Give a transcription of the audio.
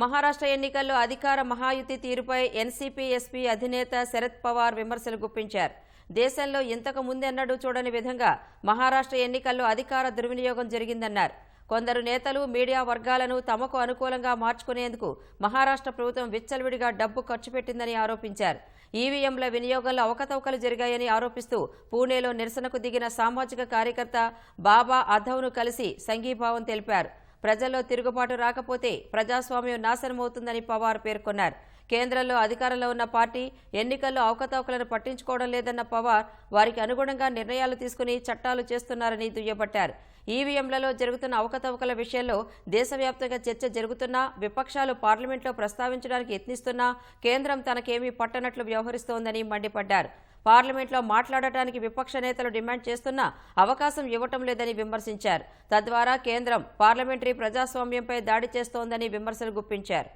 మహారాష్ట్ర ఎన్నికల్లో అధికార మహాయుతి తీరుపై ఎన్సీపీ ఎస్పీ అధినేత శరద్ పవార్ విమర్శలు గుప్పించారు. దేశంలో ఇంతకు ముందెన్నడూ చూడని విధంగా మహారాష్ట్ర ఎన్నికల్లో అధికార దుర్వినియోగం జరిగిందన్నారు. కొందరు నేతలు మీడియా వర్గాలను తమకు అనుకూలంగా మార్చుకునేందుకు మహారాష్ట్ర ప్రభుత్వం విచ్చలవిడిగా డబ్బు ఖర్చు పెట్టిందని ఆరోపించారు. ఈవీఎంల వినియోగంలో అవకతవకలు జరిగాయని ఆరోపిస్తూ పూణేలో నిరసనకు దిగిన సామాజిక కార్యకర్త బాబా అధవ్ను కలిసి సంఘీభావం తెలిపారు. ప్రజల్లో తిరుగుబాటు రాకపోతే ప్రజాస్వామ్యం నాశనమవుతుందని పవార్ పేర్కొన్నారు. కేంద్రంలో అధికారంలో ఉన్న పార్టీ ఎన్నికల్లో అవకతవకలను పట్టించుకోవడం లేదన్న పవార్ వారికి అనుగుణంగా నిర్ణయాలు తీసుకుని చట్టాలు చేస్తున్నారని దుయ్యబట్టారు. ఈవీఎంలలో జరుగుతున్న అవకతవకల విషయంలో దేశవ్యాప్తంగా చర్చ జరుగుతున్నా విపక్షాలు పార్లమెంట్లో ప్రస్తావించడానికి యత్నిస్తున్నా కేంద్రం తనకేమీ పట్టనట్లు వ్యవహరిస్తోందని మండిపడ్డారు. పార్లమెంట్లో మాట్లాడటానికి విపక్ష నేతలు డిమాండ్ చేస్తున్నా అవకాశం ఇవ్వటం లేదని విమర్శించారు. తద్వారా కేంద్రం పార్లమెంటరీ ప్రజాస్వామ్యంపై దాడి చేస్తోందని విమర్శలు గుప్పించారు.